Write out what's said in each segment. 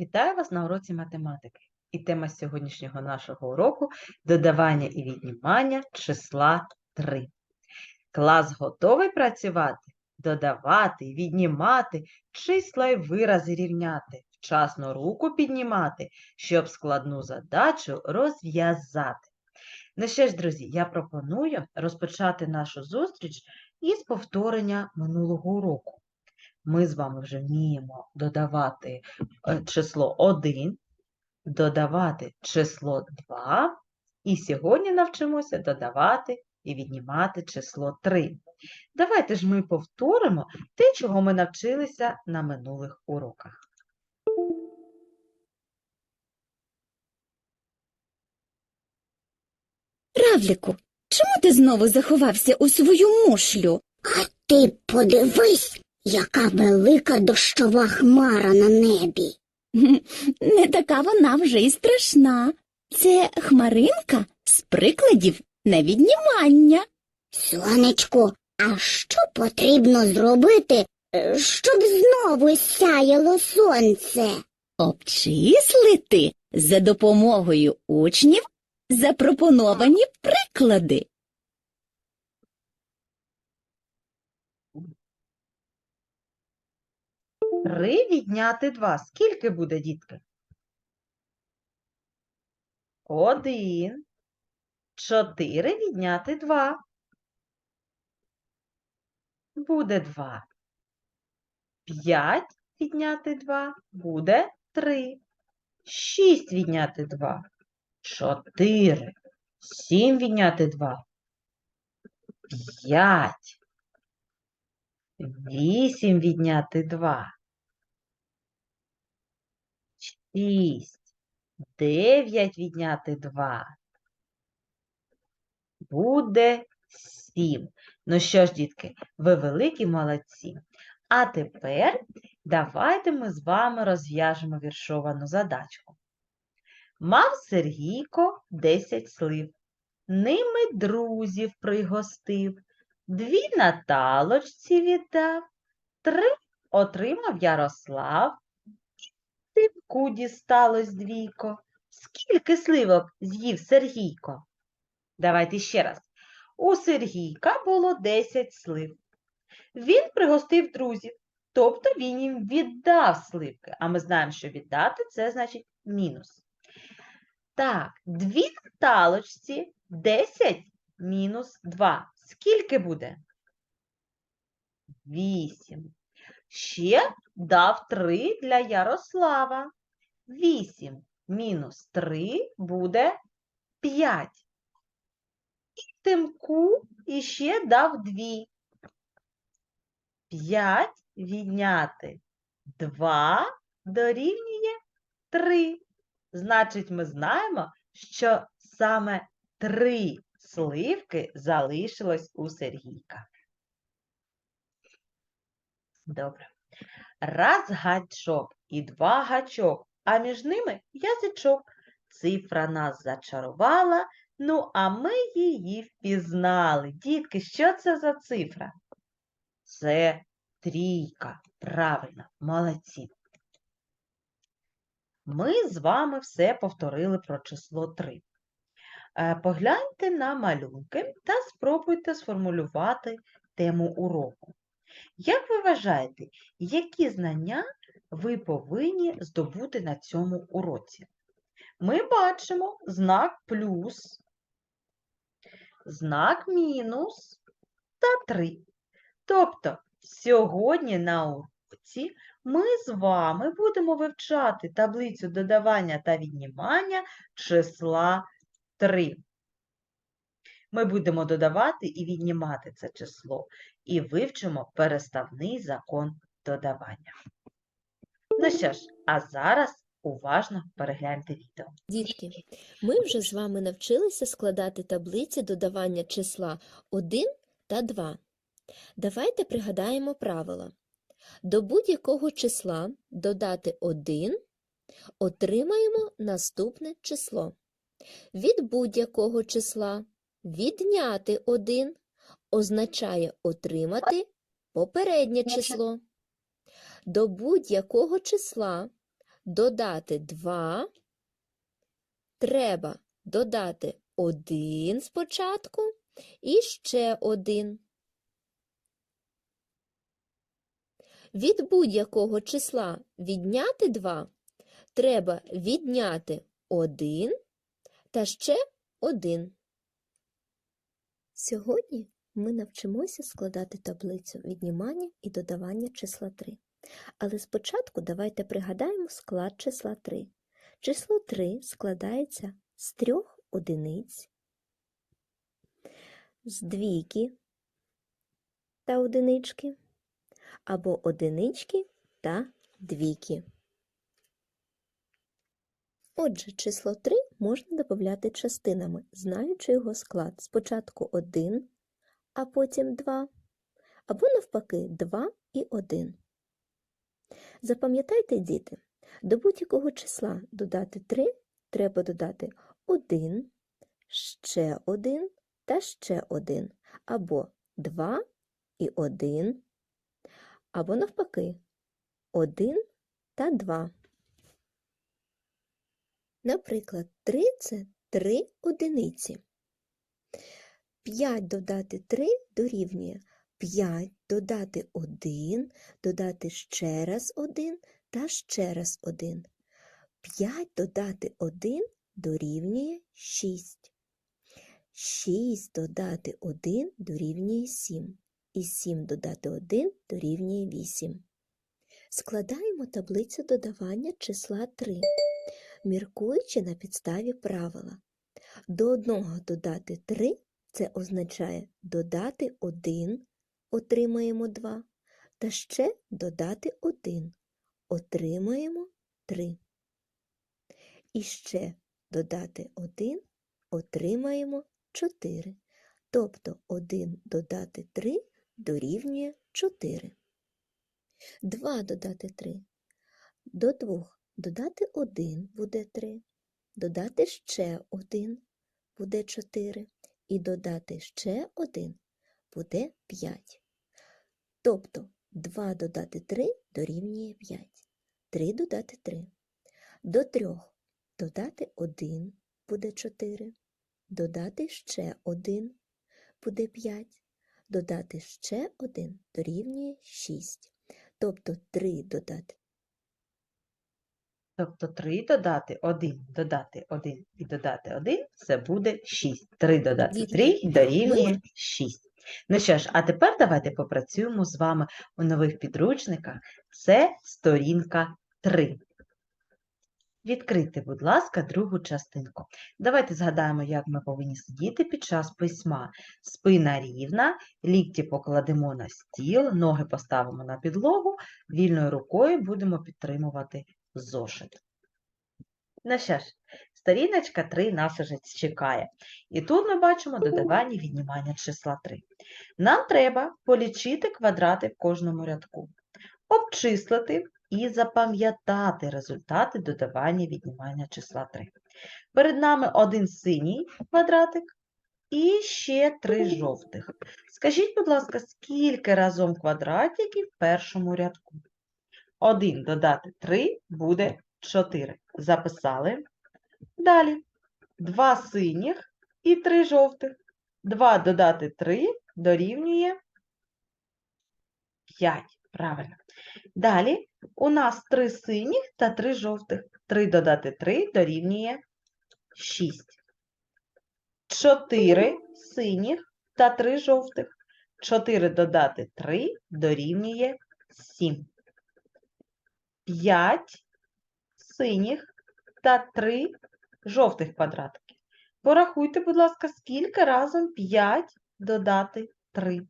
Вітаю вас на уроці математики. І тема сьогоднішнього нашого уроку додавання і віднімання числа 3. Клас готовий працювати, додавати, віднімати, числа й вирази рівняти, вчасно руку піднімати, щоб складну задачу розв'язати. Ну що ж, друзі, я пропоную розпочати нашу зустріч із повторення минулого уроку. Ми з вами вже вміємо додавати е, число 1, додавати число 2, і сьогодні навчимося додавати і віднімати число 3. Давайте ж ми повторимо те, чого ми навчилися на минулих уроках. Равліку, чому ти знову заховався у свою мушлю? А ти подивись, яка велика дощова хмара на небі. Не така вона вже й страшна. Це хмаринка з прикладів на віднімання. Сонечко, а що потрібно зробити, е, щоб знову сяяло сонце? Обчислити за допомогою учнів запропоновані приклади. Три відняти 2. Скільки буде, дітки? Один. Чотири відняти 2. Буде 2. П'ять відняти 2. Буде 3. Шість відняти 2. 4. Сім відняти 2. 5. Вісім відняти 2. Шість. Дев'ять відняти два. Буде сім. Ну що ж, дітки, ви великі молодці. А тепер давайте ми з вами розв'яжемо віршовану задачку. Мав Сергійко 10 слив, ними друзів пригостив, дві Наталочці віддав, три отримав Ярослав, Сивку дісталось двійко. Скільки сливок з'їв Сергійко? Давайте ще раз. У Сергійка було 10 слив. Він пригостив друзів, тобто він їм віддав сливки. А ми знаємо, що віддати це значить мінус. Так, дві талочці 10 мінус 2. Скільки буде? 8. Ще дав 3 для Ярослава. 8 мінус 3 буде 5. І Тимку іще дав 2. 5 відняти 2 дорівнює 3. Значить, ми знаємо, що саме 3 сливки залишилось у Сергійка. Добре. Раз гачок і два гачок, а між ними язичок. Цифра нас зачарувала, ну а ми її впізнали. Дітки, що це за цифра? Це трійка. Правильно, молодці. Ми з вами все повторили про число 3. Погляньте на малюнки та спробуйте сформулювати тему уроку. Як ви вважаєте, які знання ви повинні здобути на цьому уроці? Ми бачимо знак плюс, знак мінус та 3. Тобто сьогодні на уроці ми з вами будемо вивчати таблицю додавання та віднімання числа 3. Ми будемо додавати і віднімати це число і вивчимо переставний закон додавання. Ну що ж, а зараз уважно перегляньте відео. Дітки, ми вже з вами навчилися складати таблиці додавання числа 1 та 2. Давайте пригадаємо правила. До будь-якого числа додати 1 отримаємо наступне число. Від будь-якого числа відняти 1 означає отримати попереднє число. До будь-якого числа додати 2, треба додати 1 спочатку і ще 1. Від будь-якого числа відняти 2 треба відняти 1 та ще 1. Сьогодні ми навчимося складати таблицю віднімання і додавання числа 3. Але спочатку давайте пригадаємо склад числа 3. Число 3 складається з трьох одиниць, з двійки та одинички, або одинички та двійки. Отже, число 3 можна додати частинами, знаючи його склад. Спочатку 1, а потім 2, або навпаки 2 і 1. Запам'ятайте, діти, до будь-якого числа додати 3 треба додати 1, ще 1 та ще 1, або 2 і 1, або навпаки 1 та 2. Наприклад, 3 – це 3 одиниці. 5 додати 3 дорівнює 5 додати 1, додати ще раз 1 та ще раз 1. 5 додати 1 дорівнює 6. 6 додати 1 дорівнює 7. І 7 додати 1 дорівнює 8. Складаємо таблицю додавання числа 3, міркуючи на підставі правила. До одного додати 3 це означає додати 1, отримаємо 2, та ще додати 1, отримаємо 3. І ще додати 1, отримаємо 4. Тобто 1 додати 3 дорівнює 4. 2 додати 3. До 2 додати 1 буде 3. Додати ще 1 буде 4. І додати ще 1 буде 5. Тобто 2 додати 3 дорівнює 5. 3 додати 3. До 3 додати 1 буде 4. Додати ще 1 буде 5. Додати ще 1 дорівнює 6. Тобто 3 додати Тобто 3 додати 1, додати 1 і додати 1 – це буде 6. 3 додати 3 дорівнює 6. Ну що ж, а тепер давайте попрацюємо з вами у нових підручниках. Це сторінка 3. Відкрийте, будь ласка, другу частинку. Давайте згадаємо, як ми повинні сидіти під час письма. Спина рівна, лікті покладемо на стіл, ноги поставимо на підлогу, вільною рукою будемо підтримувати зошит. Ну що ж, сторіночка 3 нас уже чекає. І тут ми бачимо додавання і віднімання числа 3. Нам треба полічити квадрати в кожному рядку, обчислити і запам'ятати результати додавання і віднімання числа 3. Перед нами один синій квадратик і ще три жовтих. Скажіть, будь ласка, скільки разом квадратиків в першому рядку? 1 додати 3 буде 4. Записали. Далі. 2 синіх і 3 жовтих. 2 додати 3 дорівнює 5. Правильно. Далі у нас 3 синіх та 3 жовтих. 3 додати 3 дорівнює 6. 4 синіх та 3 жовтих. 4 додати 3 дорівнює 7. 5 синіх та 3 жовтих квадратики. Порахуйте, будь ласка, скільки разом 5 додати 3.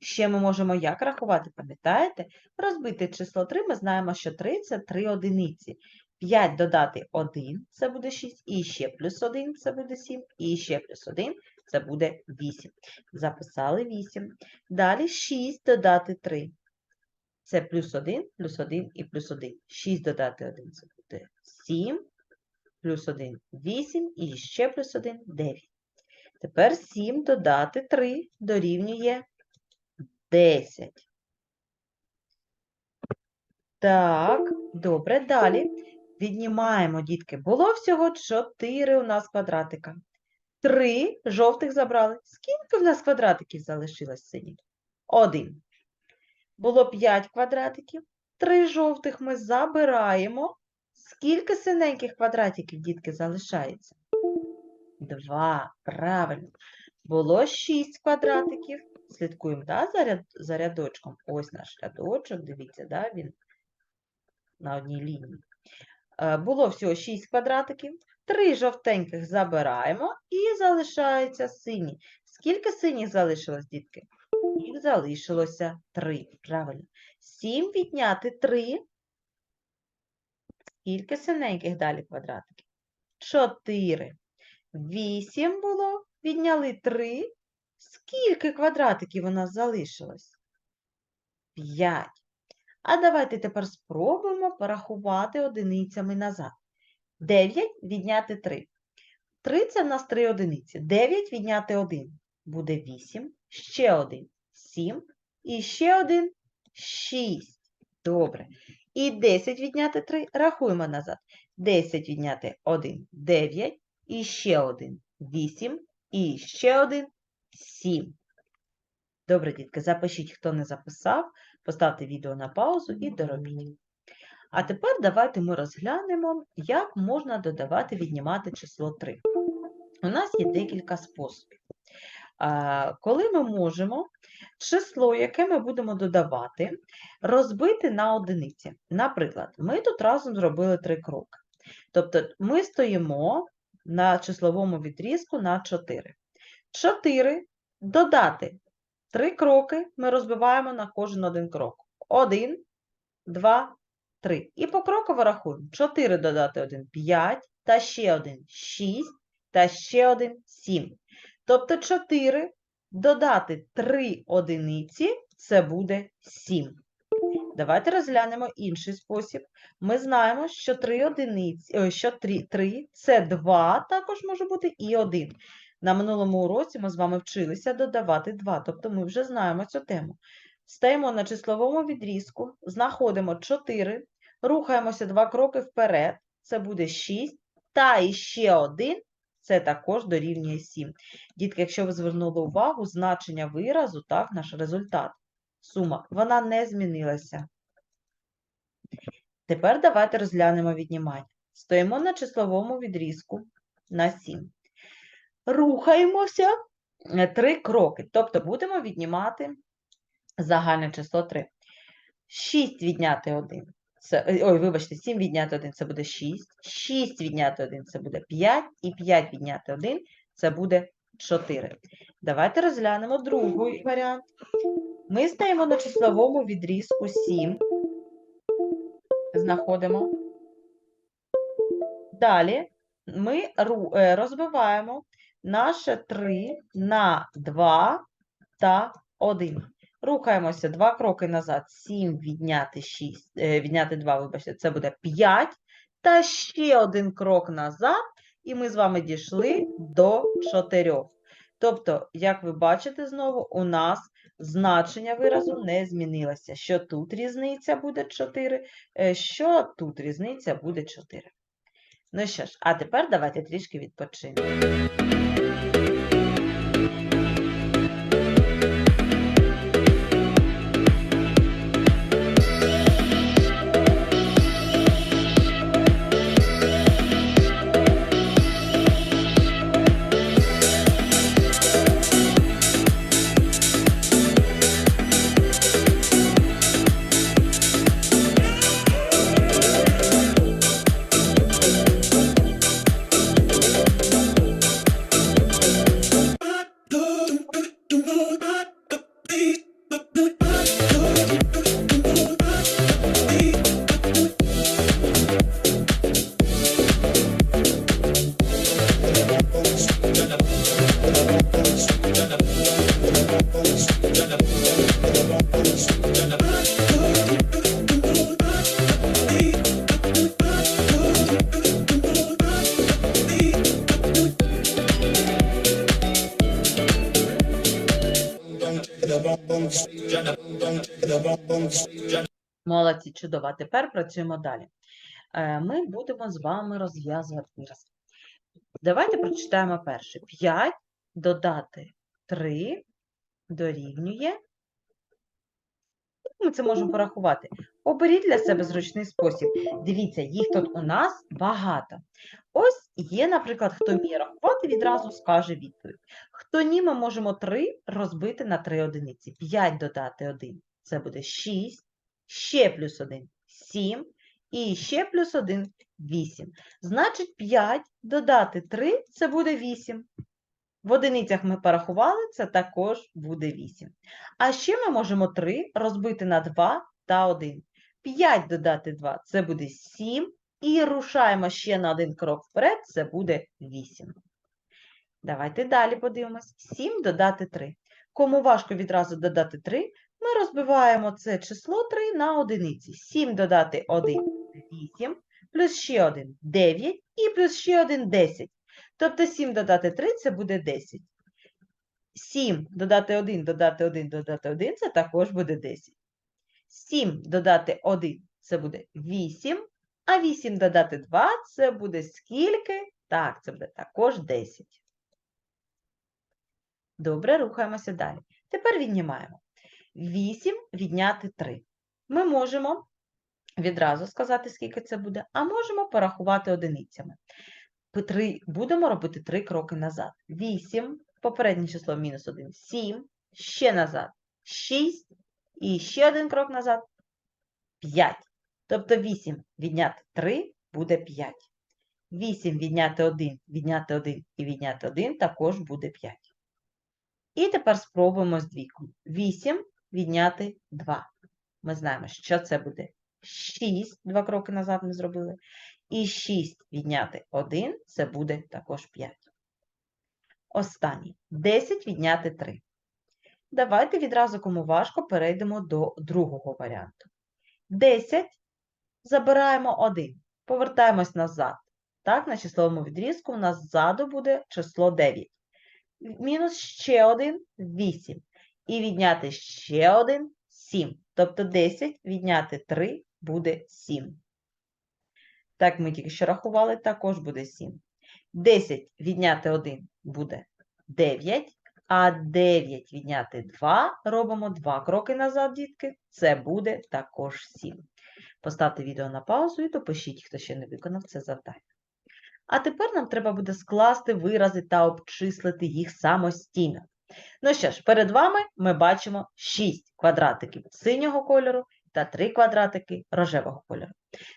Ще ми можемо як рахувати, пам'ятаєте? Розбити число 3, ми знаємо, що 3 – це 3 одиниці. 5 додати 1 – це буде 6, і ще плюс 1 – це буде 7, і ще плюс 1 – це буде 8. Записали 8. Далі 6 додати 3. Це плюс 1, плюс 1 і плюс 1. 6 додати 1 це буде 7, плюс 1 – 8, і ще плюс 1 – 9. Тепер 7 додати 3 дорівнює 10. Так, добре, далі. Віднімаємо, дітки. Було всього 4 у нас квадратика. Три жовтих забрали. Скільки в нас квадратиків залишилось синіх? Один. Було 5 квадратиків. Три жовтих ми забираємо. Скільки синеньких квадратиків, дітки, залишається? Два. Правильно. Було 6 квадратиків. Слідкуємо да, за, ряд, за рядочком. Ось наш рядочок, дивіться, да, він на одній лінії. Е, Було всього 6 квадратиків. Три жовтеньких забираємо і залишаються сині. Скільки синіх залишилось, дітки? Їх залишилося 3. Правильно. 7 відняти 3. Скільки синеньких далі квадратиків? 4. 8 було. Відняли 3. Скільки квадратиків у нас залишилось? 5. А давайте тепер спробуємо порахувати одиницями назад. 9 відняти 3. 3 це в нас 3 одиниці. 9 відняти 1 буде 8. Ще один 7. І ще один 6. Добре. І 10 відняти 3 рахуємо назад. 10 відняти 1 9. І ще один 8. І ще один 7. Добре, дітки, запишіть, хто не записав, поставте відео на паузу і доробіть. А тепер давайте ми розглянемо, як можна додавати, віднімати число 3. У нас є декілька способів. Коли ми можемо число, яке ми будемо додавати, розбити на одиниці. Наприклад, ми тут разом зробили три кроки. Тобто ми стоїмо на числовому відрізку на 4. 4 додати 3 кроки ми розбиваємо на кожен один крок. 1, 2, 3. І покроково рахуємо. 4 додати 1 – 5, та ще один 6, та ще один 7. Тобто 4 додати 3 одиниці – це буде 7. Давайте розглянемо інший спосіб. Ми знаємо, що 3 одиниці, що 3, 3 – це 2, також може бути і 1. На минулому уроці ми з вами вчилися додавати 2, тобто ми вже знаємо цю тему. Стаємо на числовому відрізку, знаходимо 4, рухаємося 2 кроки вперед, це буде 6, та іще 1, це також дорівнює 7. Дітки, якщо ви звернули увагу, значення виразу, так, наш результат, сума, вона не змінилася. Тепер давайте розглянемо віднімання. Стоїмо на числовому відрізку на 7 рухаємося е, три кроки. Тобто будемо віднімати загальне число 3. 6 відняти 1. Це, е, ой, вибачте, 7 відняти 1 це буде 6. 6 відняти 1 це буде 5. І 5 відняти 1 це буде 4. Давайте розглянемо другий варіант. Ми стаємо на числовому відрізку 7. Знаходимо. Далі ми е, розбиваємо наше 3 на 2 та 1. Рухаємося 2 кроки назад. 7 відняти 6, е, відняти 2, вибачте, це буде 5. Та ще один крок назад, і ми з вами дійшли до 4. Тобто, як ви бачите знову, у нас значення виразу не змінилося. Що тут різниця буде 4, е, що тут різниця буде 4. Ну що ж, а тепер давайте трішки відпочинемо. Молодці, чудово. Тепер працюємо далі. е, ми будемо з вами розв'язувати вираз. Давайте прочитаємо перше. 5 додати 3 дорівнює. Ми це можемо порахувати. Оберіть для себе зручний спосіб. Дивіться, їх тут у нас багато. Ось є, наприклад, хто вміє рахувати, відразу скаже відповідь. Хто ні, ми можемо 3 розбити на 3 одиниці. 5 додати 1 – це буде 6, ще плюс 1 – 7, і ще плюс 1 – 8. Значить, 5 додати 3 – це буде 8. В одиницях ми порахували, це також буде 8. А ще ми можемо 3 розбити на 2 та 1. 5 додати 2 – це буде 7. І рушаємо ще на один крок вперед, це буде 8. Давайте далі подивимось. 7 додати 3. Кому важко відразу додати 3, ми розбиваємо це число 3 на одиниці. 7 додати 1 – 8, плюс ще 1 – 9, і плюс ще 1 – 10. Тобто 7 додати 3 – це буде 10. 7 додати 1, додати 1, додати 1 – це також буде 10. 7 додати 1 – це буде 8, а 8 додати 2 – це буде скільки? Так, це буде також 10. Добре, рухаємося далі. Тепер віднімаємо. 8 відняти 3. Ми можемо відразу сказати, скільки це буде, а можемо порахувати одиницями. Три- Будемо робити 3 кроки назад. 8, попереднє число мінус 1, 7, ще назад 6, і ще один крок назад 5. Тобто 8 відняти 3 буде 5. 8 відняти 1, відняти 1 і відняти 1 також буде 5. І тепер спробуємо з двійком. 8 відняти 2. Ми знаємо, що це буде 6, два кроки назад ми зробили. І 6 відняти 1 – це буде також 5. Останній. 10 відняти 3. Давайте відразу, кому важко, перейдемо до другого варіанту. 10 забираємо 1, повертаємось назад. Так, на числовому відрізку у нас ззаду буде число 9. Мінус ще 1 – 8. І відняти ще 1 – 7. Тобто 10 відняти 3 буде 7. Так, ми тільки що рахували, також буде 7. 10 відняти 1 буде 9, а 9 відняти 2 робимо 2 кроки назад, дітки. Це буде також 7. Поставте відео на паузу і допишіть, хто ще не виконав це завдання. А тепер нам треба буде скласти вирази та обчислити їх самостійно. Ну що ж, перед вами ми бачимо 6 квадратиків синього кольору та 3 квадратики рожевого кольору.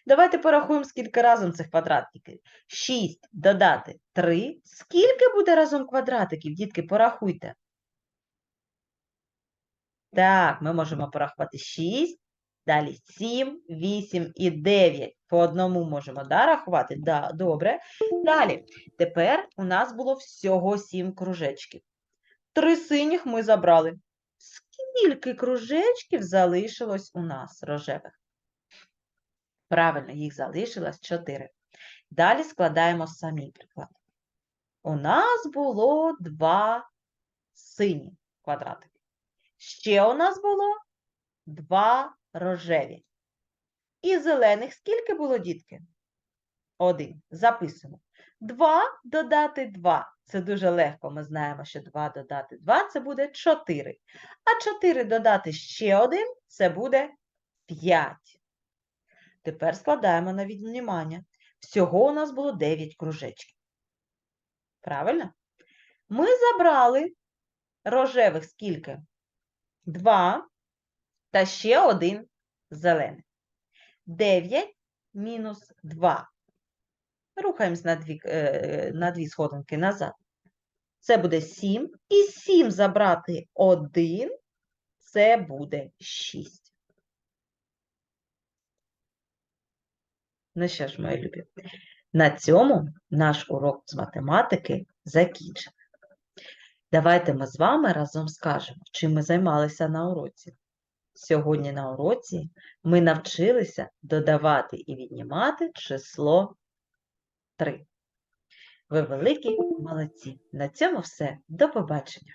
Давайте порахуємо, скільки разом цих квадратиків. 6 додати 3. Скільки буде разом квадратиків? Дітки, порахуйте. Так, ми можемо порахувати 6, далі 7, 8 і 9. По одному можемо да, рахувати? Да, добре. Далі. Тепер у нас було всього 7 кружечків. Три синіх ми забрали. Скільки кружечків залишилось у нас рожевих? Правильно, їх залишилось 4. Далі складаємо самі приклади. У нас було два сині квадратики. Ще у нас було два рожеві. І зелених скільки було, дітки? Один. Записуємо. 2 додати 2. Це дуже легко. Ми знаємо, що 2 додати 2 це буде 4. А 4 додати ще 1 це буде 5. Тепер складаємо на віднімання. Всього у нас було 9 кружечків. Правильно? Ми забрали рожевих скільки? 2 та ще один зелений. 9 мінус 2. Рухаємось на дві, е, на дві сходинки назад. Це буде 7. І 7 забрати 1 – це буде 6. Ну що ж, мої любі, на цьому наш урок з математики закінчений. Давайте ми з вами разом скажемо, чим ми займалися на уроці. Сьогодні на уроці ми навчилися додавати і віднімати число 3. Ви великі молодці. На цьому все. До побачення.